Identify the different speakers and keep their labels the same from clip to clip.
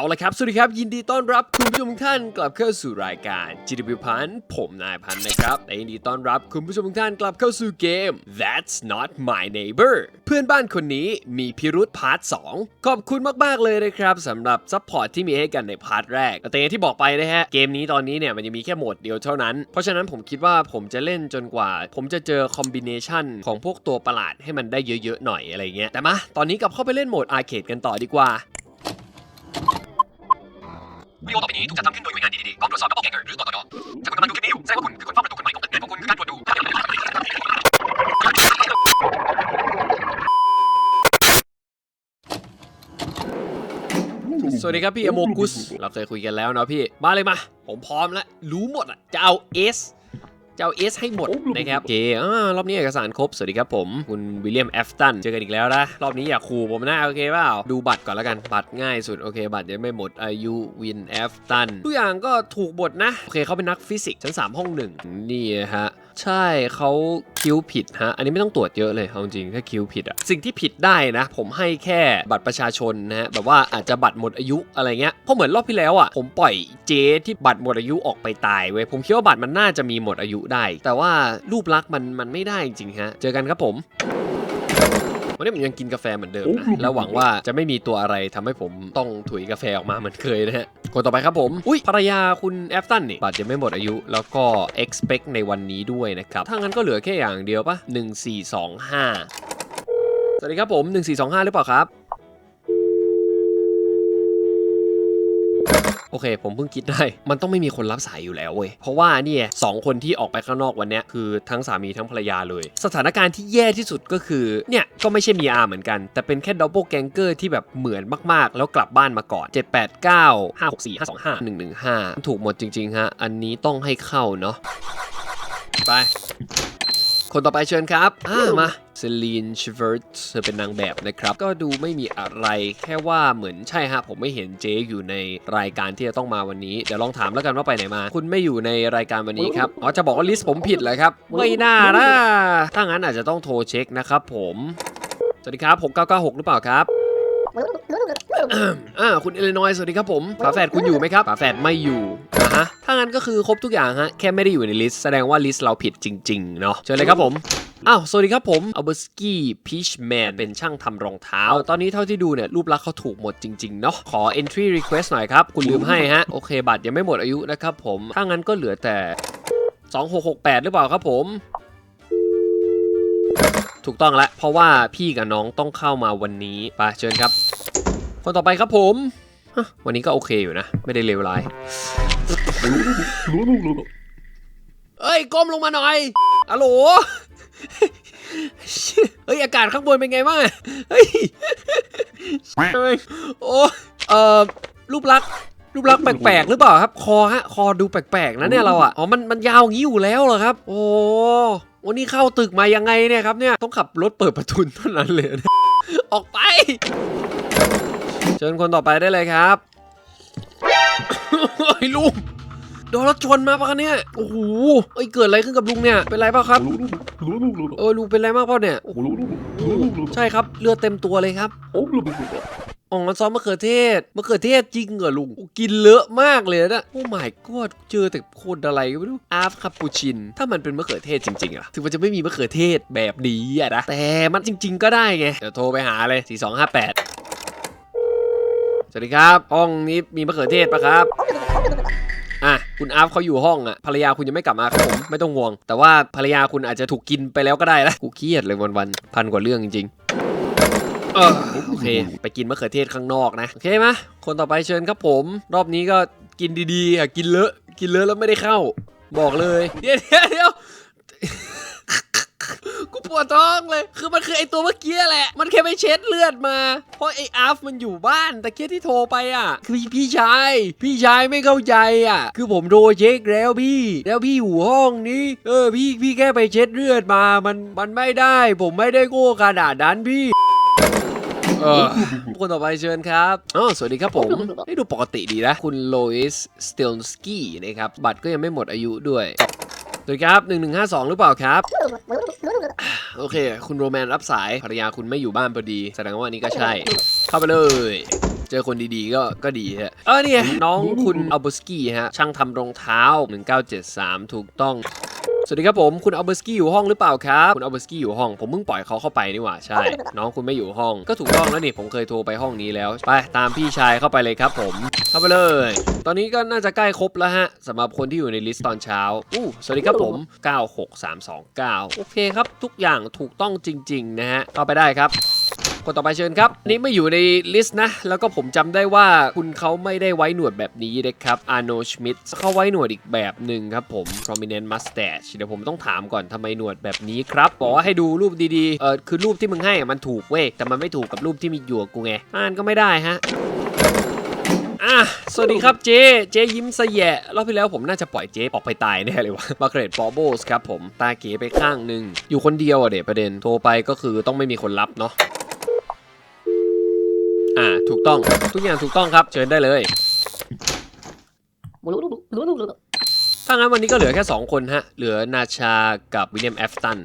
Speaker 1: เอาละครับสวัสดีครับ ยินดีต้อนรับคุณผู้ชมทุกท่านกลับเข้าสู่รายการ GW พันธ์ผมนายพันธ์นะครับและยินดีต้อนรับคุณผู้ชมทุกท่านกลับเข้าสู่เกม That's not my neighbor เพื่อนบ้านคนนี้มีพิรุธพาร์ท2ขอบคุณมากๆเลยนะครับสำหรับซัพพอร์ตที่มีให้กันในพาร์ทแรกแต่อย่างที่บอกไปนะฮะเกมนี้ตอนนี้เนี่ยมันจะมีแค่โหมดเดียวเท่านั้น เพราะฉะนั้นผมคิดว่าผมจะเล่นจนกว่า ผมจะเจอคอมบิเนชันของพวกตัวประหลาดให้มันได้เยอะๆหน่อยอะไรเงี้ยแต่มาตอนนี้กลับเข้าไปเล่นโหมดอาร์เคดกันต่อดีกว่า
Speaker 2: วิดีโอต่อไปนี้ถูกจัดทำขึ้นโดยหน่วยงานดีๆกองตรวจสอบ Double Ganger หรือตตดถ้าคุณกำลังดูคลิปนี้อยู่แสดงว่าคุณคือคนเฝ้าประตูคนใหม่ของตึกงานของคุณคือการตรวจดู
Speaker 1: สวัสดีครับพี่อโมกุส เราเคยคุยกันแล้วเนาะพี่ มาเลยมา ผมพร้อมแล้ว รู้หมดอะ จะเอาเอส จะเอา S ให้หมดนะครับโอเคอ่ารอบนี้เอกสารครบ สวัสดีครับผม คุณวิลเลียมแอฟตันเจอกันอีกแล้วนะ รอบนี้อย่าขู่ผมนะ โอเคเปล่า ดูบัตรก่อนแล้วกัน บัตรง่ายสุด โอเค บัตรยังไม่หมดอายุวินแอฟตันทุกอย่างก็ถูกบทนะ โอเคเขาเป็นนักฟิสิกส์ชั้น3ห้องหนึ่งนี่ฮะใช่เขาคิ้วผิดฮะ อันนี้ไม่ต้องตรวจเยอะเลยเอาจริงถ้าคิ้วผิดอะสิ่งที่ผิดได้นะ ผมให้แค่บัตรประชาชนนะฮะแบบว่าอาจจะบัตรหมดอายุอะไรเงี้ยเพราะเหมือนรอบที่แล้วอะผมปล่อยเจ๊ที่บัตรหมดอายุออกไปตายเว้ยผมคิดว่าบัตรมันน่าจะมีหมดอายุได้ แต่ว่ารูปลักษณ์มันมันไม่ได้จริงฮะเจอกันครับผมวันนี้ผมยังกินกาแฟเหมือนเดิมนะแล้วหวังว่าจะไม่มีตัวอะไรทำให้ผมต้องถุยกาแฟออกมาเหมือนเคยนะฮะ คนต่อไปครับผม อุ้ยภรรยาคุณแอฟตันนี่บัตรยังไม่หมดอายุ แล้วก็ expect ในวันนี้ด้วยนะครับ ถ้างั้นก็เหลือแค่อย่างเดียวปะ1425 สวัสดีครับผม 1425 หรือเปล่าครับ โอเค ผมเพิ่งคิดได้ มันต้องไม่มีคนรับสายอยู่แล้วเว้ย เพราะว่าเนี่ยสองคนที่ออกไปข้างนอกวันเนี้ยคือทั้งสามีทั้งภรรยาเลย สถานการณ์ที่แย่ที่สุดก็คือเนี่ยก็ไม่ใช่มีอาเหมือนกัน แต่เป็นแค่ดับเบิลแกงเกอร์ที่แบบเหมือนมากๆ แล้วกลับบ้านมาก่อน 7 8 9 5 6 4 5 2 5 1 1 5 ถูกหมดจริงๆฮะอันนี้ต้องให้เข้าเนาะไป คนต่อไปเชิญครับอ่ามาเซลีนชเวิร์ตเธอเป็นนางแบบนะครับ ก็ดูไม่มีอะไรแค่ว่าเหมือนใช่ฮะ ผมไม่เห็นเจ๊อยู่ในรายการที่จะต้องมาวันนี้ เดี๋ยวลองถามแล้วกันว่าไปไหนมา คุณไม่อยู่ในรายการวันนี้ครับ อ๋อ จะบอกว่าลิสต์ผมผิดเหรอครับ ไม่น่านะถ้างั้นอาจจะต้องโทรเช็คนะครับผม สวัสดีครับ 6996 หรือเปล่าครับ อ่าคุณเอเลนอยสวัสดีครับผมฝาแฝดคุณอยู่ไหมครับฝาแฝดไม่อยู่นะฮะถ้างั้นก็คือครบทุกอย่างฮะแค่ไม่ได้อยู่ในลิสต์แสดงว่าลิสต์เราผิดจริงๆเนาะเชิญเลยครับผมอ้าวสวัสดีครับผมอัลเบอร์สกี้พีชแมนเป็นช่างทำรองเท้า ตอนนี้เท่าที่ดูเนี่ย รูปลักษณ์เขาถูกหมดจริง ๆ เนาะขอ entry request หน่อยครับ คุณลืมให้ฮะ โอเคบัตรยังไม่หมดอายุนะครับผม ถ้างั้นก็เหลือแต่ 2668 หรือเปล่าครับผมถูกต้องแล้วเพราะว่าพี่กับน้องต้องเข้ามาวันนี้ไปเชิญครับ คนต่อไปครับผมวันนี้ก็โอเคอยู่นะ ไม่ได้เลวร้ายเอ้ยก้มลงมาหน่อยอะโหลเฮ้ย อากาศข้างบนเป็นไงบ้างเฮ้ยโอ้เอ่อรูปลักษณ์รูปลักษณ์แปลกๆหรือเปล่าครับ คอฮะ คอดูแปลกๆนะเนี่ยเราอะอ๋อ มันมันยาวอย่างนี้อยู่แล้วเหรอครับ โอ้วันนี้เข้าตึกมายังไงเนี่ยครับเนี่ย ต้องขับรถเปิดประทุนเท่านั้นเลย ออกไป เชิญคนต่อไปได้เลยครับไอ้ลุงโดนรถชนมาปะคะเนี่ย โอ้โหเอ้เกิดอะไรขึ้นกับลุงเนี่ย เป็นไรเปล่าครับเออลุงเป็นไรมากเปล่าเนี่ย ใช่ครับ เลือดเต็มตัวเลยครับอ๋อซอสมะเขือเทศมะเขือเทศจริงเหรอลุงกินเลอะมากเลยนะโอ้ my god เจอแต่โคนอะไรก็ไม่รู้อาฟคาปูชิน ถ้ามันเป็นมะเขือเทศจริงๆอะถึงมันจะไม่มีมะเขือเทศแบบนี้อะนะแต่มันจริง ๆ ก็ได้ไงเดี๋ยวโทรไปหาเลย 4258 สวัสดีครับ ห้องนี้มีมะเขือเทศปะครับ อะ คุณอาฟเขาอยู่ห้องอะ ภรรยาคุณยังไม่กลับมาครับผม ไม่ต้องห่วง แต่ว่าภรรยาคุณอาจจะถูกกินไปแล้วก็ได้นะกูเครียดเลยวันๆ พันกว่าเรื่องจริงๆเออโอเค ไปกินมะเขือเทศข้างนอกนะ โอเคไหมยคนต่อไปเชิญครับผม รอบนี้ก็กินดีๆอะกินเลอะ กินเลอะแล้วไม่ได้เข้า บอกเลย เดี๋ยวเดี๋ยวเดี๋ยว กูปวดท้องเลย คือมันคือไอตัวเมื่อกี้แหละ มันแค่ไปเช็ดเลือดมา เพราะไออาฟมันอยู่บ้านแต่เกี้ที่โทรไปอะ คือพี่ชาย พี่ชายไม่เข้าใจอะ คือผมโทรเช็คแล้วพี่ แล้วพี่อยู่ห้องนี้ เออพี่พี่แค่ไปเช็ดเลือดมา มันมันไม่ได้ ผมไม่ได้โง่ขนาดนั้นพี่เออคนต่อไปเชิญครับอ๋อสวัสดีครับผมนี่ดูปกติดีนะ คุณโลอิส สเตลสกี้นะครับ บัตรก็ยังไม่หมดอายุด้วย สวัสดีครับ 1152 หรือเปล่าครับ โอเค คุณโรแมนรับสายภรรยาคุณไม่อยู่บ้านพอดี แสดงว่านี้ก็ใช่ เข้าไปเลย เจอคนดีๆก็ก็ดีฮะเออเนี่ยน้องคุณอัลบอร์สกี้ฮะ ช่างทำรองเท้า 1973 ถูกต้อง สวัสดีครับผมคุณอัลเบอร์สกี้อยู่ห้องหรือเปล่าครับคุณอัลเบอร์สกี้อยู่ห้องผมเพิ่งปล่อยเขาเข้าไปนี่หว่าใช่ น้องคุณไม่อยู่ห้องก็ถูกต้องแล้วนี่ผมเคยโทรไปห้องนี้แล้วไปตามพี่ชายเข้าไปเลยครับผมเข้าไปเลย ตอนนี้ก็น่าจะใกล้ครบแล้วฮะสำหรับคนที่อยู่ในลิสต์ตอนเช้าอู้สวัสดีครับผม 96329 โอเคครับ ทุกอย่างถูกต้องจริง ๆ นะฮะเข้าไปได้ครับ คนต่อไปเชิญครับ นี่ไม่อยู่ในลิสต์นะ แล้วก็ผมจำได้ว่าคุณเขาไม่ได้ไว้หนวดแบบนี้นะครับอาร์โนชมิดเขาไว้หนวดอีกแบบหนึ่งครับผม prominent mustache เดี๋ยวผมต้องถามก่อนทำไมหนวดแบบนี้ครับบอกว่าให้ดูรูปดีๆเออคือรูปที่มึงให้มันถูกเว้ยแต่มันไม่ถูกกับรูปที่มีอยู่กับกูไงอ่านก็ไม่ได้ฮะอะสวัสดีครับเจเจยิ้มสะแยะรอบที่แล้วผมน่าจะปล่อยเจออกไปตายแน่เลยวะมาเกรดปอโบสครับผมตาเก๋ไปข้างหนึ่งอยู่คนเดียวอะเด็ประเด็นโทรไปก็คือต้องไม่มีคนรับเนาะ อ่า ถูกต้อง ทุกอย่างถูกต้องครับ เชิญได้เลย ถ้างั้นวันนี้ก็เหลือแค่2คนฮะ เหลือนาชากับวิลเลียมแอฟตัน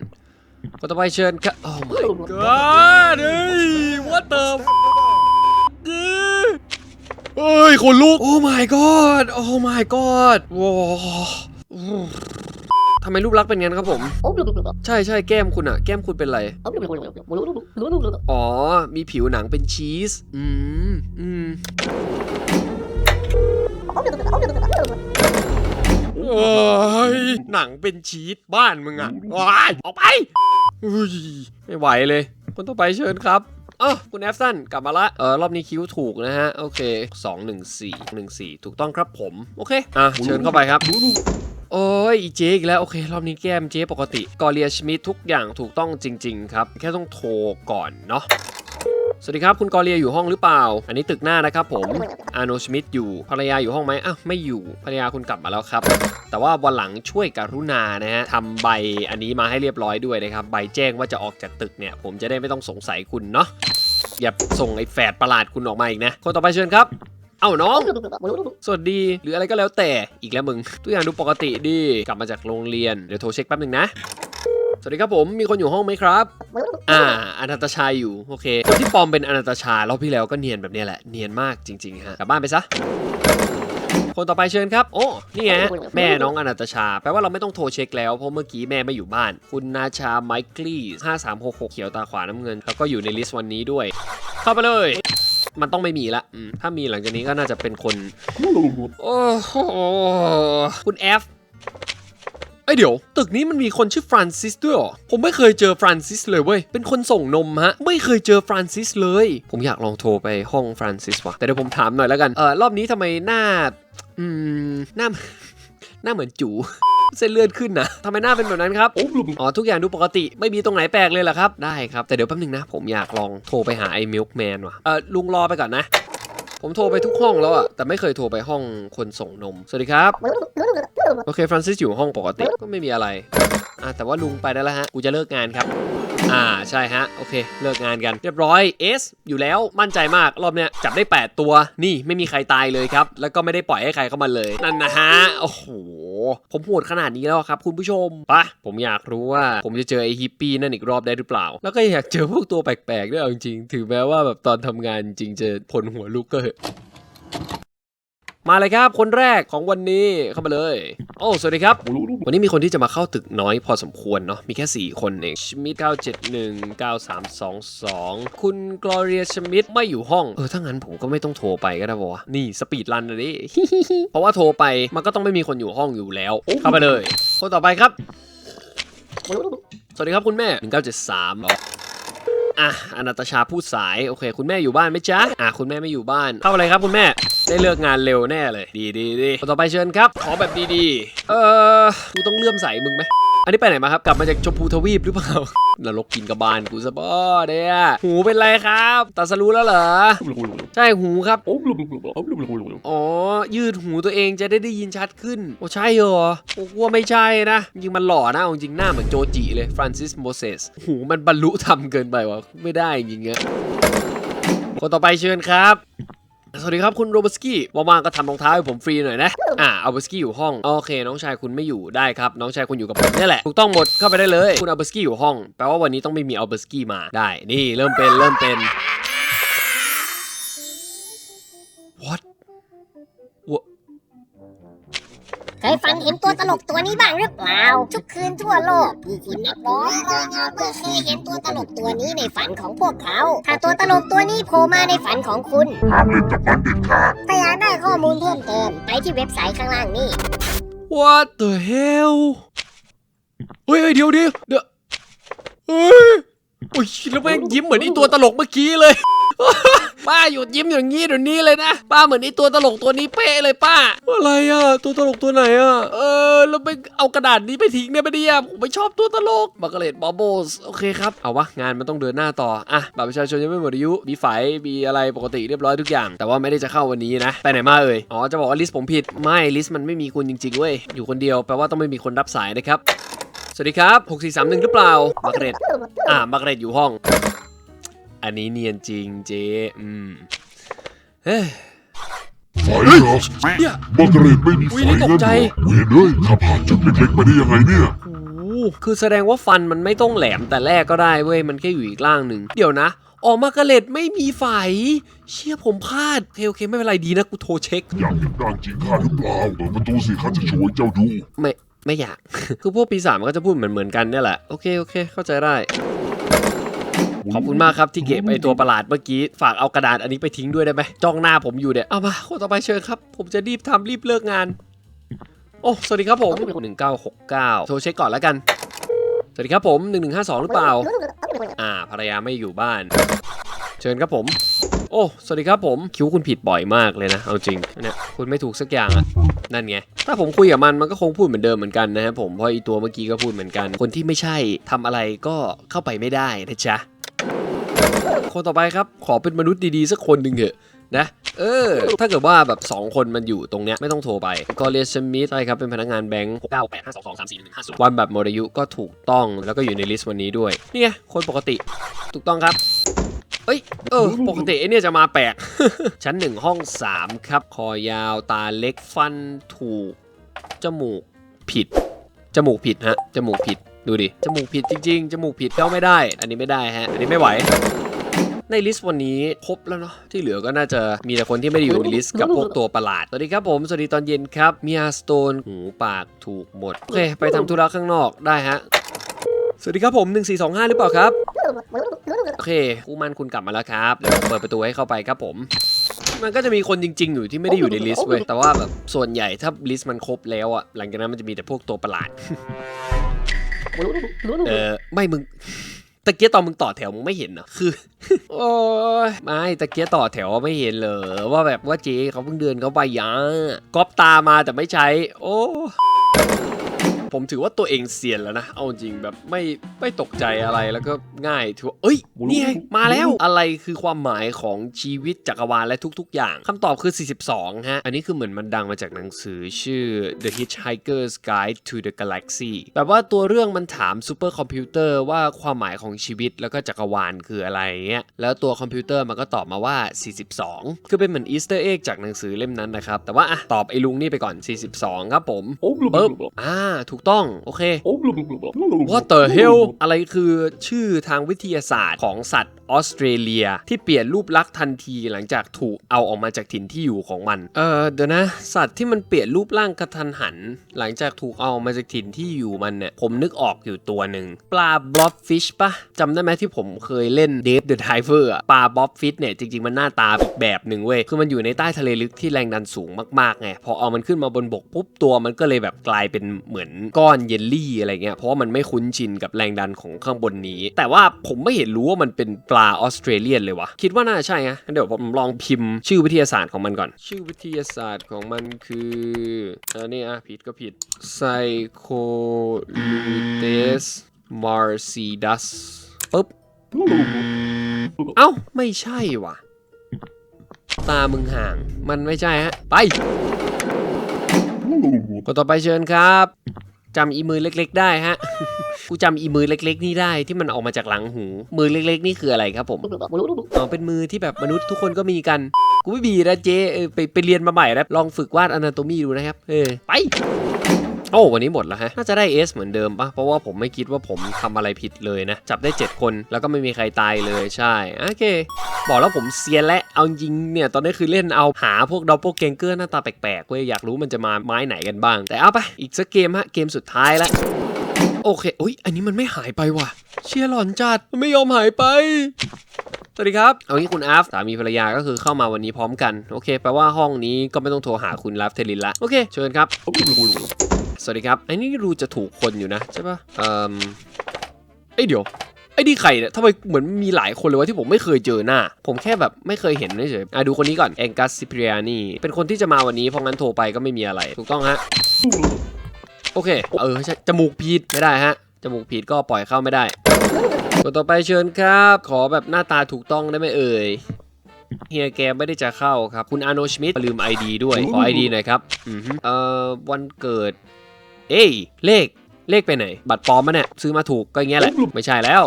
Speaker 1: คนต่อไปเชิญครับ Oh my god เฮ้ย what the f- เฮ้ย คนลุก Oh my god Oh my god ว้าว ทำไมรูปลักษณ์เป็นงั้นครับผม ใช่ใช่แก้มคุณอะแก้มคุณเป็นไร อ๋อ มีผิวหนังเป็นชีส อืม อืมโอ้ยหนังเป็นชีสบ้านมึงอะว้ายออกไปอุ้ยไม่ไหวเลย คนต่อไปเชิญครับเออคุณแอฟสันกลับมาละเออรอบนี้คิ้วถูกนะฮะ โอเค 2 1 4 1 4 ถูกต้องครับผม โอเค อะ เชิญเข้าไปครับ โอ้ยอีเจ๊อีกแล้ว โอเค รอบนี้แก้มเจ๊ปกติ กอเลียชมิดทุกอย่างถูกต้องจริง ๆ ครับ แค่ต้องโทรก่อนเนาะสวัสดีครับ คุณกอเลียอยู่ห้องหรือเปล่า อันนี้ตึกหน้านะครับผมอาโนชมิดอยู่ภรรยาอยู่ห้องไหมอ้าวไม่อยู่ภรรยาคุณกลับมาแล้วครับ แต่ว่าวันหลังช่วยกรุณานะฮะทำใบอันนี้มาให้เรียบร้อยด้วยนะครับใบแจ้งว่าจะออกจากตึกเนี่ย ผมจะได้ไม่ต้องสงสัยคุณเนาะอย่าส่งไอ้แฝดประหลาดคุณออกมาอีกนะคนต่อไปเชิญครับ เอ้าน้อง สวัสดีหรืออะไรก็แล้วแต่อีกแล้วมึงทุกอย่างดูปกติดีกลับมาจากโรงเรียนเดี๋ยวโทรเช็คแป๊บหนึ่งนะ สวัสดีครับผมมีคนอยู่ห้องไหมครับ อ่าอนันตชาอยู่โอเคคนที่ปลอมเป็นอนันตชารอบที่แล้วก็เนียนแบบเนี้ยแหละเนียนมากจริงๆฮะกลับบ้านไปซะคนต่อไปเชิญครับ โอ้ นี่ไงแม่น้องอนันตชา แปลว่าเราไม่ต้องโทรเช็คแล้ว เพราะเมื่อกี้แม่ไม่อยู่บ้าน คุณนาชาไมคลีห้าสามหกหกเขียวตาขวาน้ำเงิน แล้วก็อยู่ในลิสต์วันนี้ด้วย เข้าไปเลย มันต้องไม่มีละอืมถ้ามีหลังจากนี้ก็น่าจะเป็นคนโอ้โหคุณแอฟเอ้ยเดี๋ยว ตึกนี้มันมีคนชื่อฟรานซิสด้วยเหรอ ผมไม่เคยเจอฟรานซิสเลยเว้ย เป็นคนส่งนมฮะ ไม่เคยเจอฟรานซิสเลย ผมอยากลองโทรไปห้องฟรานซิสว่ะ แต่เดี๋ยวผมถามหน่อยแล้วกัน เออรอบนี้ทำไมหน้า อืม หน้า หน้าเหมือนจู เส้นเลือดขึ้นนะทำไมหน้าเป็นแบบนั้นครับอ๋อทุกอย่างดูปกติไม่มีตรงไหนแปลกเลยเหรอครับ ได้ครับ แต่เดี๋ยวแป๊บนึงนะ ผมอยากลองโทรไปหาไอ้มิลค์แมนว่ะเออลุงรอไปก่อนนะ ผมโทรไปทุกห้องแล้วอะแต่ไม่เคยโทรไปห้องคนส่งนม สวัสดีครับ โอเคฟรานซิสอยู่ห้องปกติก็ไม่มีอะไรอ่าแต่ว่าลุงไปได้แล้วฮะกูจะเลิกงานครับ อ่าใช่ฮะ โอเค เลิกงานกันเรียบร้อยเอสอยู่แล้วมั่นใจมากรอบเนี้ยจับได้ 8 ตัวนี่ไม่มีใครตายเลยครับ แล้วก็ไม่ได้ปล่อยให้ใครเข้ามาเลยนั่นนะฮะโอ้โหผมโหดขนาดนี้แล้วครับ คุณผู้ชมปะผมอยากรู้ว่าผมจะเจอไอฮิปปี้นั่นอีกรอบได้หรือเปล่า แล้วก็อยากเจอพวกตัวแปลกๆด้วยเอาจริงถึงแม้ว่าแบบตอนทำงานจริงจะผลหัวลุกก็เหอะ มาเลยครับ คนแรกของวันนี้เข้ามาเลย โอ้สวัสดีครับ วันนี้มีคนที่จะมาเข้าตึกน้อยพอสมควรเนาะมีแค่ 4 คนเองชมิด971 9322 คุณกลอเรียชมิดไม่อยู่ห้อง เออถ้างั้นผมก็ไม่ต้องโทรไปก็ได้ปะวะนี่สปีดรันนะดิเพราะว่าโทรไปมันก็ต้องไม่มีคนอยู่ห้องอยู่แล้ว เข้าไปเลย คนต่อไปครับ สวัสดีครับคุณแม่ 1973เหร อะอนาตชาพูดสายโอเค คุณแม่อยู่บ้านไหมจ๊ะอะคุณแม่ไม่อยู่บ้านเข้าอะไรครับคุณแม่ได้เลิกงานเร็วแน่เลย ดีดีดีคนต่อไปเชิญครับ ขอแบบดีๆ เออกูต้องเลื่อมใสมึงไหม อันนี้ไปไหนมาครับ กลับมาจากชมพูทวีปหรือเปล่านรกกินกระบาลกูซะบ่เนี่ยหูเป็นไรครับตัดสรู้แล้วเหรอ ใช่หูครับ อ๋อ ยืดหูตัวเองจะได้ได้ยินชัดขึ้น โอ้ใช่เหรอโอ้กลัวไม่ใช่นะ จริงมันหล่อนะเอาจริงหน้าเหมือนโจจิเลยฟรานซิสโมเสสหูมันบรรลุธรรมเกินไปวะไม่ได้จริงๆอะคนต่อไปเชิญครับ สวัสดีครับคุณโรบสกี้ว่างๆก็ทำรองเท้าให้ผมฟรีหน่อยนะ อ่าเอาเบสกี้อยู่ห้อง โอเค น้องชายคุณไม่อยู่ได้ครับ น้องชายคุณอยู่กับผมนี่แหละ ถูกต้องหมดเข้าไปได้เลย คุณเอาเบสกี้อยู่ห้อง แปลว่าวันนี้ต้องไม่มีเอาเบสกี้มาได้ นี่เริ่มเป็นเริ่มเป็น
Speaker 3: เห็นตัวตลกตัวนี้บ้างหรือเปล่า ทุกคืนทั่วโลกพี่ทีมนักร้อยรายงานว่าเคยเห็นตัวตลกตัวนี้ในฝันของพวกเขา ถ้าตัวตลกตัวนี้โผล่มาในฝันของคุณ
Speaker 4: ห้ามเล่นกับมันเด็ดขาด
Speaker 3: ถ้าอยากได้ข้อมูลเพิ่มเติมไปที่เว็บไซต์ข้างล่างนี่
Speaker 1: What the hell เฮ้ยเฮ้ยเดี๋ยวเดี๋ยวเดี๋ยวเฮ้ยโอ้ยแล้วแม่งยิ้มเหมือนไอตัวตลกเมื่อกี้เลย ป้าหยุดยิ้มอย่างนี้เดี๋ยวนี้เลยนะ ป้าเหมือนไอตัวตลกตัวนี้เป๊ะเลยป้า อะไรอะ ตัวตลกตัวไหนอะ เออแล้วไปเอากระดาษนี้ไปทิ้งได้ไหมเนี่ยผมไม่ชอบตัวตลกบักเกเลตบอบโบสโอเคครับ เอาวะ งานมันต้องเดินหน้าต่อ อะบัตรประชาชนยังไม่หมดอายุ มีไฝมีอะไรปกติเรียบร้อยทุกอย่าง แต่ว่าไม่ได้จะเข้าวันนี้นะ ไปไหนมาเอ่ย อ๋อ จะบอกว่าลิสต์ผมผิด ไม่ลิสต์มันไม่มีคุณจริงๆเว้ย อยู่คนเดียวแปลว่าต้องไม่มีคนรับสายนะครับ สวัสดีครับ 6431 หรือเปล่าบักเกเลตอะบักเกเลตอยู่ห้อง อันนี้เนียนจริงเจ๊อืมเฮ้ย
Speaker 4: ไฟเหรอ
Speaker 1: เนี่ย
Speaker 4: บังเกรดไม่มีไฟ
Speaker 1: อุ๊ยนี่ตก
Speaker 4: งั้น
Speaker 1: ใจ
Speaker 4: เหรอเวนเอ้ยถ้าผ่านจุดเล็กๆไปได้ยังไงเนี่ย
Speaker 1: โอ้โหคือแสดงว่าฟันมันไม่ต้องแหลมแต่แรกก็ได้เว้ย มันแค่อยู่อีกล่างหนึ่ง เดี๋ยวนะออกมากระเล็ดไม่มีไฝเชี่ยผมพลาดโอเคโอเคไม่เป็นไรดีนะกูโทรเช็ค
Speaker 4: อยากเห็นร่างจริงข้าหรือเปล่าเปิดประตูสิข้าจะโชว์ให้เจ้าดู
Speaker 1: ไม่ไม่อยาก คือพวกปีศาจมันก็จะพูดเหมือนเหมือนๆกันเนี่ยแหละ โอเคโอเค เข้าใจได้ ขอบคุณมากครับที่เก็บไอตัวประหลาดเมื่อกี้ ฝากเอากระดาษอันนี้ไปทิ้งด้วยได้ไหมจ้องหน้าผมอยู่เนี่ย เอามาคนต่อไปเชิญครับ ผมจะรีบทำรีบเลิกงาน โอ้ สวัสดีครับผม 1969 โทรเช็คก่อนแล้วกัน สวัสดีครับผม 1152 หรือเปล่า อ่า ภรรยาไม่อยู่บ้าน เชิญครับผม โอ้ สวัสดีครับผม คิ้วคุณผิดบ่อยมากเลยนะ เอาจริงเนี่ยคุณไม่ถูกสักอย่างอะนั่นไง ถ้าผมคุยกับมันมันก็คงพูดเหมือนเดิมเหมือนกันนะครับผม เพราะอีตัวเมื่อกี้ก็พูดเหมือนกัน คนที่ไม่ใช่ทำอะไรก็เข้าไปไม่ได้นะจ๊ะ คนต่อไปครับ ขอเป็นมนุษย์ดีๆสักคนหนึ่งเถอะนะเออ ถ้าเกิดว่าแบบ 2 คนมันอยู่ตรงเนี้ยไม่ต้องโทรไปกอเลสมิธใช่ครับ เป็นพนักงานแบงค์
Speaker 2: หกเก้าแปดห้าสองสองสามสี่หนึ่งห้าศูนย์
Speaker 1: วันแบบหมดอายุก็ถูกต้องแล้วก็อยู่ในลิสต์วันนี้ด้วย นี่ไงคนปกติ ถูกต้องครับ เอ้ย เออ ปกติไอเนี่ยจะมาแปลก ชั้นหนึ่งห้อง 3 ครับ คอยาวตาเล็กฟันถูก จมูกผิด จมูกผิดฮะ จมูกผิด ดูดิ จมูกผิดจริง ๆ จมูกผิดก็ไม่ได้ อันนี้ไม่ได้ฮะ อันนี้ไม่ไหว ในลิสต์วันนี้ครบแล้วเนาะที่เหลือก็น่าจะมีแต่คนที่ไม่ได้อยู่ในลิสต์กับพวกตัวประหลาด สวัสดีครับผม สวัสดีตอนเย็นครับมีอาสโตนหูปากถูกหมด โอเค ไปทำธุระข้างนอกได้ฮะ สวัสดีครับผม 1425 หรือเปล่าครับ โอเคคู่มันคุณกลับมาแล้วครับเดี๋ยวผมเปิดประตูให้เข้าไปครับผมมันก็จะมีคนจริง ๆ อยู่ที่ไม่ได้อยู่ในลิสต์เว้ย แต่ว่าแบบส่วนใหญ่ถ้าลิสต์มันครบแล้วอะหลังจากนั้นมันจะมีแต่พวกตัวประหลาด เออไม่มึง ตะเกียตอนมึงต่อแถวมึงไม่เห็นเหรอคือ โอ้ยไม่ตะเกียต่อแถวไม่เห็นเลยว่าแบบว่าเจ๊เขาเพิ่งเดินเขาไปยาก๊อปตามาแต่ไม่ใช้ โอ้ ผมถือว่าตัวเองเซียนแล้วนะ เอาจริงแบบไม่ไม่ตกใจอะไรแล้วก็ง่ายถือว่าเอ้ยนี่ไงมาแล้วอะไรคือความหมายของชีวิตจักรวาลและทุก ๆ อย่างคำตอบคือ 42 ฮะ อันนี้คือเหมือนมันดังมาจากหนังสือชื่อ The Hitchhiker's Guide to the Galaxy แบบว่าตัวเรื่องมันถามซูเปอร์คอมพิวเตอร์ว่าความหมายของชีวิตแล้วก็จักรวาลคืออะไรเงี้ยแล้วตัวคอมพิวเตอร์มันก็ตอบมาว่า 42 คือเป็นเหมือนอีสเตอร์เอ็กจากหนังสือเล่มนั้นนะครับแต่ว่าอะตอบไอ้ลุงนี่ไปก่อน 42 ครับผมปึ๊บอ่าถูกต้อง โอเค What the hell อะไรคือชื่อทางวิทยาศาสตร์ของสัตว์ออสเตรเลีย ที่เปลี่ยนรูปลักษณ์ทันทีหลังจากถูกเอาออกมาจากถิ่นที่อยู่ของมัน เออเดี๋ยวนะ สัตว์ที่มันเปลี่ยนรูปร่างกระทันหัน หลังจากถูกเอาออกมาจากถิ่นที่อยู่มันเนี่ย ผมนึกออกอยู่ตัวหนึ่งปลาบล็อบฟิชปะจำได้ไหมที่ผมเคยเล่นเดฟเดอะไดเวอร์ปลาบล็อบฟิชเนี่ยจริงๆมันหน้าตาแบบหนึ่งเว้ยคือมันอยู่ในใต้ทะเลลึกที่แรงดันสูงมากๆไงพอเอามันขึ้นมาบนบกปุ๊บตัวมันก็เลยแบบกลายเป็นเหมือนก้อนเยลลี่อะไรเงี้ยเพราะว่ามันไม่คุ้นชินกับแรงดันของข้างบนนี้ แต่ว่าผมไม่เห็นรู้ว่ามันเป็นปลาออสเตรเลียนเลยวะคิดว่าน่าจะใช่ฮะงั้นเดี๋ยวผมลองพิมพ์ชื่อวิทยาศาสตร์ของมันก่อน ชื่อวิทยาศาสตร์ของมันคืออันนี้อะผิดก็ผิด Psycholutes marcidus ปุ๊บเอ้า ไม่ใช่ว่ะ ตามึงห่าง มันไม่ใช่ฮะ ไปคนต่อไปเชิญครับ จำอีมือเล็ก ๆ ได้ฮะ กูจำอีมือเล็ก ๆ นี่ได้ที่มันออกมาจากหลังหู มือเล็ก ๆ นี่คืออะไรครับผมอ๋อเป็นมือที่แบบมนุษย์ทุกคนก็มีกัน กูไม่มีนะเจ๊เออไปไปเรียนมาใหม่แล้วลองฝึกวาดอนาโตมีดูนะครับ เออไป อ้วันนี้หมดแล้วฮะ น่าจะได้ S เหมือนเดิมปะเพราะว่าผมไม่คิดว่าผมทำอะไรผิดเลยนะ จับได้ 7 คนแล้วก็ไม่มีใครตายเลยใช่ โอเค บอกแล้วผมเซียนและ เอาจริงเนี่ยตอนนี้คือเล่นเอาหาพวกดับเบิลเกงเกอร์หน้าตาแปลกๆเว้ยอยากรู้มันจะมาไม้ไหนกันบ้าง แต่เอาไปอีกสักเกมฮะเกมสุดท้ายล้วโอเคอุ้ยอันนี้มันไม่หายไปว่ะ เชียร์หลอนจัดมันไม่ยอมหายไปสวัสดีครับ เอางี้คุณอาฟสามีภรรยาก็คือเข้ามาวันนี้พร้อมกัน โอเค แปลว่าห้องนี้ก็ไม่ต้องโทรหาคุณลัฟเทลินละ โอเค เชิญครับ สวัสดีครับไอ้นี่รูจะถูกคนอยู่นะใช่ปะเอ่อไอเดี๋ยวไอ้นี่ใครเนี่ยทำไมเหมือนมีหลายคนเลยวะที่ผมไม่เคยเจอหน้า ผมแค่แบบไม่เคยเห็นเฉยๆอะดูคนนี้ก่อนแองกัสซิปเรียนี่เป็นคนที่จะมาวันนี้เพราะงั้นโทรไปก็ไม่มีอะไร ถูกต้องฮะ โอเค เออใช่จมูกผิดไม่ได้ฮะ จมูกผิดก็ปล่อยเข้าไม่ได้คนต่อไปเชิญครับ ขอแบบหน้าตาถูกต้องได้ไหมเอ่ยเฮียแกไม่ได้จะเข้าครับ คุณอาโนชมิดลืม ID ด้วย ขอ ID หน่อยครับอือฮึเอ่อวันเกิด เอ้ยเลขเลขไปไหน บัตรปลอมมะเนี่ยซื้อมาถูกก็อย่างเงี้ยแหละ ไม่ใช่แล้ว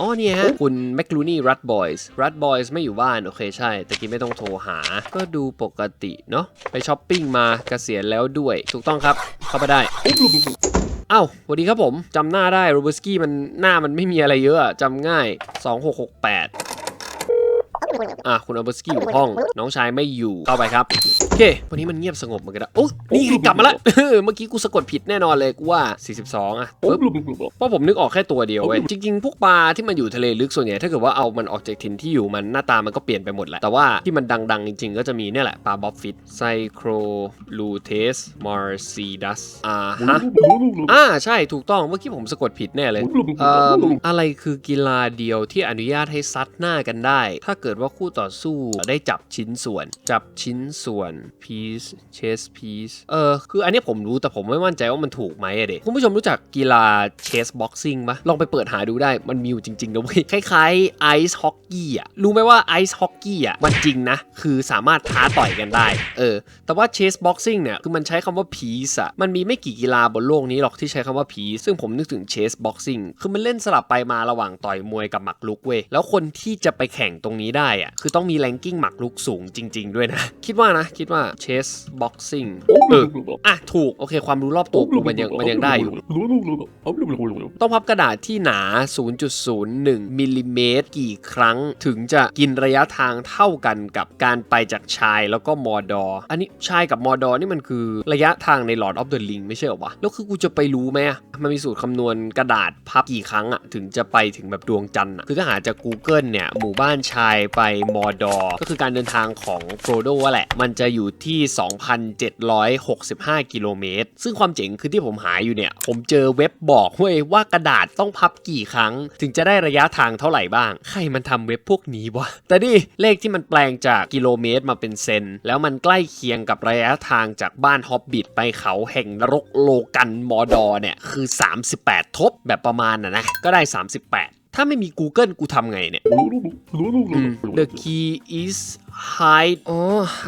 Speaker 1: อ๋อเนี่ยฮะ คุณแมคลูนี่รัตบอยส์รัตบอยส์ไม่อยู่บ้าน โอเคใช่แต่กี้ไม่ต้องโทรหา ก็ดูปกติเนาะไปช้อปปิ้งมาเกษียณแล้วด้วย ถูกต้องครับ เข้าไปได้เอ้าสวัสดีครับผมจำหน้าได้โรเบอร์สกี้มันหน้ามันไม่มีอะไรเยอะอะจำง่าย 2668 อะคุณอัลเบอร์สกี้อยู่ห้อง น้องชายไม่อยู่เข้าไปครับโอเควันนี้มันเงียบสงบเหมือนกันนะโอ้นี่ไงกลับมาแล้วเมื่อกี้กูสะกดผิดแน่นอนเลยกูว่า 42 อะปึ๊บเพราะผมนึกออกแค่ตัวเดียวเว้ยจริงๆพวกปลาที่มันอยู่ทะเลลึกส่วนใหญ่ถ้าเกิดว่าเอามันออกจากถิ่นที่อยู่มันหน้าตามันก็เปลี่ยนไปหมดแหละแต่ว่าที่มันดังๆ จริงๆ ก็จะมีเนี่ยแหละปลาบ๊อบฟิตไซโครลูเทสมาร์ซีดัสอ่าฮะอ่าใช่ถูกต้องเมื่อกี้ผมสะกดผิดแน่เลยเอ่ออะไรคือกีฬาเดียวที่อนุญาตให้ซัดหน้ากันได้ ถ้าเกิดว่าคู่ต่อสู้ได้จับชิ้นส่วน จับชิ้นส่วน piece chess piece เออคืออันนี้ผมรู้แต่ผมไม่มั่นใจว่ามันถูกไหมอะเด็กคุณผู้ชมรู้จักกีฬา chess boxing ปะลองไปเปิดหาดูได้มันมีอยู่จริงๆนะเว้ยคล้ายๆ ice hockey อะรู้ไหมว่า ice hockey อะมันจริงนะ คือสามารถท้าต่อยกันได้ เออ แต่ว่า chess boxing เนี่ย คือมันใช้คำว่า piece อะมันมีไม่กี่กีฬาบนโลกนี้หรอกที่ใช้คำว่า piece ซึ่งผมนึกถึง chess boxing คือมันเล่นสลับไปมาระหว่างต่อยมวยกับหมักลุกเว้ยแล้วคนที่จะไปแข่งตรงนี้ได้อะคือต้องมีแรงกิ้งหมักลุกสูงจริง ๆ ด้วยนะ คิดว่านะ คิดว่า chess boxing เอออะถูก โอเค ความรู้รอบตัวกูมันยังมันยังได้อยู่ ต้องพับกระดาษที่หนา 0.01มิลลิเมตรกี่ครั้งถึงจะกินระยะทางเท่ากันกับการไปจากชายแล้วก็มอดอ อันนี้ชายกับมอดอนี่มันคือระยะทางใน Lord of the Ring ไม่ใช่เหรอวะ แล้วคือกูจะไปรู้ไหมอะมันมีสูตรคำนวณกระดาษพับกี่ครั้งอะถึงจะไปถึงแบบดวงจันทร์อะคือถ้าหาจาก Google เนี่ยหมู่บ้านชายไปมอดอก็คือการเดินทางของโฟรโดแหละ มันจะอยู่ที่ 2,765 กิโลเมตร ซึ่งความเจ๋งคือที่ผมหายอยู่เนี่ย ผมเจอเว็บบอกเว้ยว่ากระดาษต้องพับกี่ครั้ง ถึงจะได้ระยะทางเท่าไหร่บ้าง ใครมันทำเว็บพวกนี้วะ แต่นี่เลขที่มันแปลงจากกิโลเมตรมาเป็นเซน แล้วมันใกล้เคียงกับระยะทางจากบ้านฮอบบิทไปเขาแห่งนรกโลกันมอดอเนี่ยคือ 38 ทบแบบประมาณนะนะ ก็ได้ 38 ถ้าไม่มี Google กูทำไงเนี่ย The key is hide อ๋อ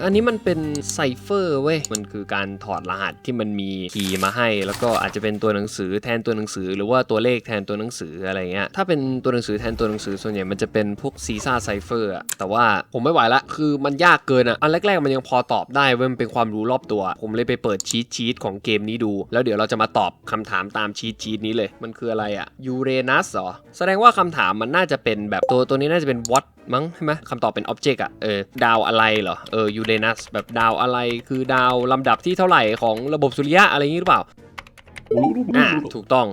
Speaker 1: อันนี้มันเป็นไซเฟอร์เว้ย มันคือการถอดรหัสที่มันมีคีย์มาให้ แล้วก็อาจจะเป็นตัวหนังสือแทนตัวหนังสือ หรือว่าตัวเลขแทนตัวหนังสืออะไรเงี้ย ถ้าเป็นตัวหนังสือแทนตัวหนังสือส่วนใหญ่มันจะเป็นพวกซีซ่าไซเฟอร์อะแต่ว่าผมไม่ไหวละ คือมันยากเกินอะอันแรกๆมันยังพอตอบได้เว้ย มันเป็นความรู้รอบตัว ผมเลยไปเปิดชีตชีตของเกมนี้ดู แล้วเดี๋ยวเราจะมาตอบคำถามตามชีตชีตนี้เลย มันคืออะไรอะยูเรนัสเหรอ แสดงว่าคำถามมันน่าจะเป็นแบบตัวตัวนี้น่าจะเป็น what มั้งใช่ไหมคำตอบเป็น object อะเออดาวอะไรเหรอ เออยูเรนัสแบบดาวอะไรคือดาวลำดับที่เท่าไหร่ของระบบสุริยะอะไรอย่างนี้หรือเปล่า อ่า ถูกต้อง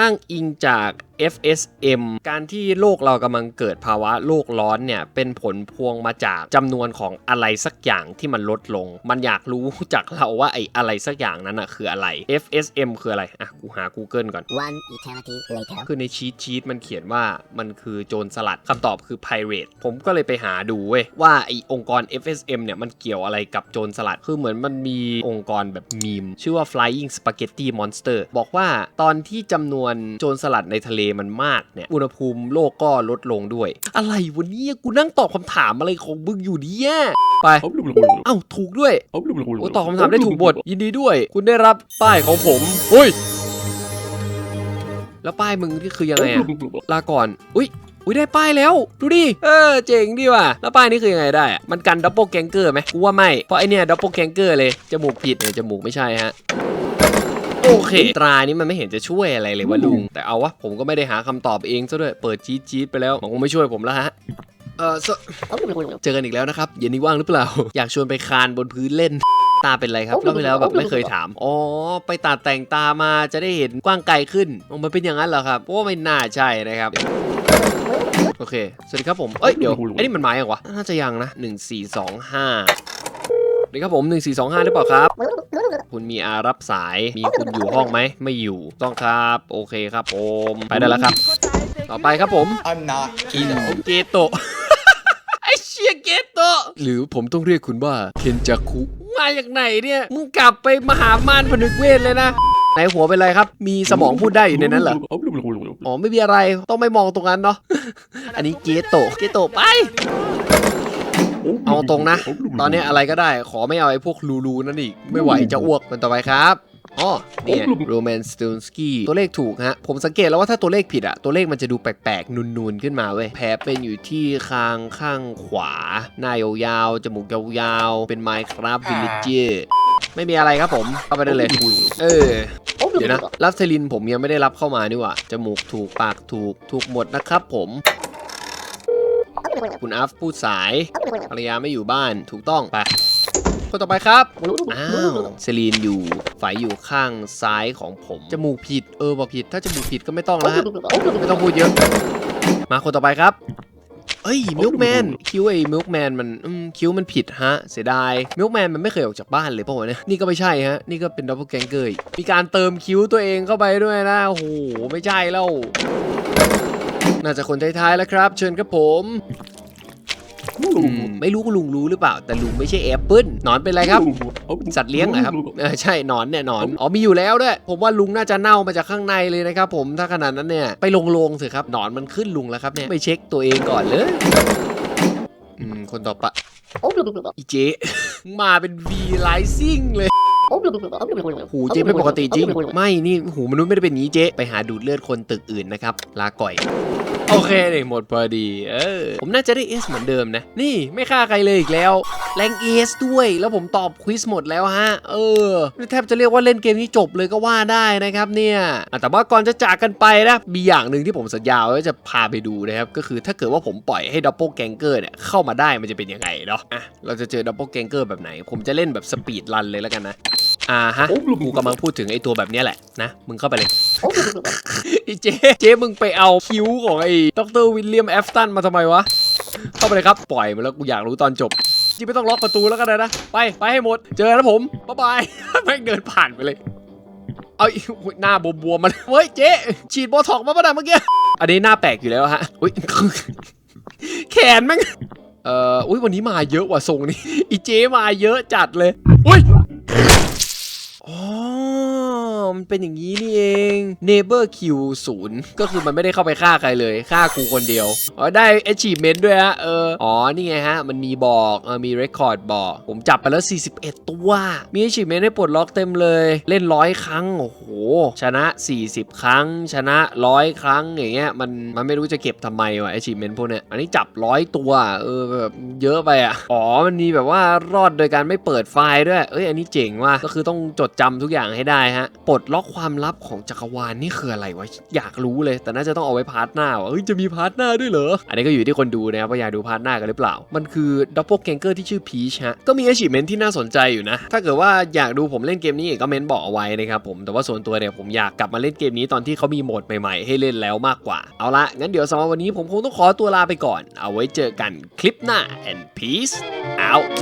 Speaker 1: อ้างอิงจาก FSM การที่โลกเรากำลังเกิดภาวะโลกร้อนเนี่ย เป็นผลพวงมาจากจำนวนของอะไรสักอย่างที่มันลดลง มันอยากรู้จากเราว่าไอ้อะไรสักอย่างนั้นอะคืออะไร FSM คืออะไร อะ กูหา Google ก่อน
Speaker 3: One eternity later
Speaker 1: คือในชีตชีตมันเขียนว่ามันคือโจรสลัดคำตอบคือ pirate ผมก็เลยไปหาดูเว้ยว่าไอองค์กร FSM เนี่ย มันเกี่ยวอะไรกับโจรสลัด คือเหมือนมันมีองค์กรแบบมีม ชื่อว่า flying spaghetti monster บอกว่าตอนที่จำนวนโจรสลัดในทะเลมันมากเนี่ยอุณหภูมิโลกก็ลดลงด้วย อะไรวันนี้กูนั่งตอบคำถามอะไรของมึงอยู่เนี่ยไปเอ้าถูกด้วยโอ้ตอบคำถามได้ถูกหมดยินดีด้วย คุณได้รับป้ายของผมเฮ้ยแล้วป้ายมึงที่คือยังไงอะลาก่อนอุ้ยอุ้ยได้ป้ายแล้ว ดูดิ เออ เจ๋งดีว่ะ แล้วป้ายนี้คือยังไงได้อะมันกันดับเบิลแกงเกอร์ไหมกูว่าไม่ เพราะไอเนี่ยดับเบิลแกงเกอร์เลย จมูกผิดเนี่ยจมูกไม่ใช่ฮะโอ เค ตรานี้มันไม่เห็นจะช่วยอะไรเลยวะลุง แต่เอาวะ ผมก็ไม่ได้หาคำตอบเองซะด้วย เปิดจี๊ดจี๊ดไปแล้วมันคงไม่ช่วยผมแล้วฮะ เออสเจอกันอีกแล้วนะครับเย็นนี้ว่างหรือเปล่า อยากชวนไปคานบนพื้นเล่น ตาเป็นไรครับรอบที่แล้วแบบไม่เคยถาม อ๋อ ไปตัดแต่งตามาจะได้เห็นกว้างไกลขึ้นอ๋อมันเป็นอย่างนั้นเหรอครับโอ้ไม่น่าใช่นะครับโอเค สวัสดีครับผม เอ้ย เดี๋ยว ไอ้นี่มันหมายยังวะ น่าจะยังนะ 1 4 2 5สวัสดีครับผม 1 4 2 5หรือเปล่าครับ คุณมีอารับสาย มีคุณอยู่ห้องไหม ไม่อยู่ ต้องครับ โอเคครับผม ไปได้แล้วครับ ต่อไปครับผม
Speaker 5: I'm not Kino.
Speaker 1: เกโตะไอเชียเกโตะหรือผมต้องเรียกคุณว่าเคนจัคุมาจากไหนเนี่ย มึงกลับไปมหามานผนึกเวทเลยนะไหนหัวเป็นไรครับ มีสมองพูดได้อยู่ในนั้นเหรอ อ๋อไม่มีอะไร ต้องไม่มองตรงนั้นเนาะ อันนี้เกโตะ เกโตะไป เอาตรงนะ ตอนนี้อะไรก็ได้ ขอไม่เอาไอ้พวกรูๆนั่นอีก ไม่ไหวจะอ้วกคนต่อไปครับอ๋อเนี่ยโรแมนสตูนสกี้ตัวเลขถูกฮะ ผมสังเกตแล้วว่าถ้าตัวเลขผิดอะตัวเลขมันจะดูแปลกๆ นูนๆ ขึ้นมาเว้ย แผลเป็นอยู่ที่คางข้างขวา หน้ายาวๆ จมูกยาวๆ เป็นไมค์ครับวิลเลจเจไม่มีอะไรครับผมเข้าไปได้เลย เออ เดี๋ยวนะ รับเซรินผมยังไม่ได้รับเข้ามานี่หว่าจมูกถูกปากถูกถูกหมดนะครับผม คุณอัฟพูดสาย ภรรยาไม่อยู่บ้าน ถูกต้องไปคนต่อไปครับ อ้าวเซรีนอยู่ ฝ่ายอยู่ข้างซ้ายของผม จมูกผิด เออบอกผิด ถ้าจมูกผิดก็ไม่ต้องแล้วฮะ ไม่ต้องพูดเยอะ มาคนต่อไปครับเอ้ยมิลค์แมนคิ้วไอ้มิลค์แมนมันอืมคิ้วมันผิดฮะ เสียดายมิลค์แมนมันไม่เคยออกจากบ้านเลยป่าวะเนี่ยนี่ก็ไม่ใช่ฮะ นี่ก็เป็นดับเบิลแกงเกอร์อีกมีการเติมคิ้วตัวเองเข้าไปด้วยนะโอ้โหไม่ใช่แล้ว น่าจะคนท้ายๆแล้วครับ เชิญครับผมอืมไม่รู้คุณลุงรู้หรือเปล่า แต่ลุงไม่ใช่แอปเปิลหนอนเป็นไรครับ สัตว์เลี้ยงเหรอครับเออใช่หนอนเนี่ยหนอนอ๋อมีอยู่แล้วด้วยผมว่าลุงน่าจะเน่ามาจากข้างในเลยนะครับผมถ้าขนาดนั้นเนี่ยไปลงโลงสิครับหนอนมันขึ้นลุงแล้วครับเนี่ยไปเช็คตัวเองก่อนเลยอืมคนต่อไปอีเจ๊มาเป็น V Rising เลยหูเจ๊ไม่ปกติจริง ไม่นี่หูมนุษย์ไม่ได้เป็นอย่างนี้เจ๊ไปหาดูดเลือดคนตึกอื่นนะครับลาก่อย โอเคเนี่ยหมดพอดี เออ ผมน่าจะได้เอสเหมือนเดิมนะ นี่ไม่ฆ่าใครเลยอีกแล้ว แรงเอสด้วย แล้วผมตอบควิสหมดแล้วฮะ เออ แทบจะเรียกว่าเล่นเกมนี้จบเลยก็ว่าได้นะครับเนี่ยแต่ว่าก่อนจะจากกันไปนะ มีอย่างหนึ่งที่ผมสัญญาว้ว่าจะพาไปดูนะครับ ก็คือถ้าเกิดว่าผมปล่อยให้ดับเบิลแกงเกอร์เนี่ยเข้ามาได้มันจะเป็นยังไงเนาะ อะ เราจะเจอดับเบิลแกงเกอร์แบบไหน ผมจะเล่นแบบสปีดรันเลยแล้วกันนะ อ่าฮะ กูกำลังพูดถึงไอ้ตัวแบบเนี้ยแหละนะ มึงเข้าไปเลยไอ้เจ๊เจ๊มึงไปเอาคิ้วของไอ้ดรวิลเลียมแอฟตันมาทำไมวะ เข้าไปเลยครับ ปล่อยมาแล้วกูอยากรู้ตอนจบจริงไม่ต้องล็อกประตูแล้วกันนะ ไป ไปให้หมด เจอแล้วผม บ๊ายบายแม่งเดินผ่านไปเลย เอาอีอุ๊ยหน้าบวมๆมันเฮ้ยเจ๊ ฉีดโบท็อกซ์มาปะนะเมื่อกี้ อันนี้หน้าแปลกอยู่แล้วฮะอุ้ยแขนแม่งเอ่อ อุ้ยวันนี้มาเยอะว่ะทรงนี้ อีเจ๊มาเยอะจัดเลย อุ้ย อ๋อ มันเป็นอย่างนี้นี่เอง Neighbor Q 0ก็คือมันไม่ได้เข้าไปฆ่าใครเลยฆ่ากูคนเดียวอ๋อได้ achievement ด้วยฮะเอออ๋อนี่ไงฮะ มันมีบอกเออมี record บอก ผมจับไปแล้ว 41 ตัว มี achievement ให้ปลดล็อกเต็มเลย เล่นร้อยครั้ง โอ้โห ชนะ 40 ครั้ง ชนะร้อยครั้งอย่างเงี้ยมันมันไม่รู้จะเก็บทำไมวะ achievement พวกเนี้ยอันนี้จับร้อยตัวเออแบบเยอะไปอะอ๋อมันมีแบบว่ารอดโดยการไม่เปิดไฟล์ด้วย เอ้ยอันนี้เจ๋งว่ะก็คือต้องจดจำทุกอย่างให้ได้ฮะปลดล็อกความลับของจักรวาลนี่คืออะไรวะอยากรู้เลย แต่น่าจะต้องเอาไว้พาร์ทหน้าว่ะเอ้ยจะมีพาร์ทหน้าด้วยเหรอ อันนี้ก็อยู่ที่คนดูนะครับว่าอยากดูพาร์ทหน้ากันหรือเปล่า มันคือดับเบิลแกงเกอร์ที่ชื่อพีชฮะก็มี achievement ที่น่าสนใจอยู่นะ ถ้าเกิดว่าอยากดูผมเล่นเกมนี้ก็เมนบอกเอาไว้นะครับผมแต่ว่าส่วนตัวเนี่ยผมอยากกลับมาเล่นเกมนี้ตอนที่เขามีโหมดใหม่ๆ ให้เล่นแล้วมากกว่าเอาละงั้นเดี๋ยวสำหรับวันนี้ผมคงต้องขอตัวลาไปก่อน เอาไว้เจอกันคลิปหน้า and peace out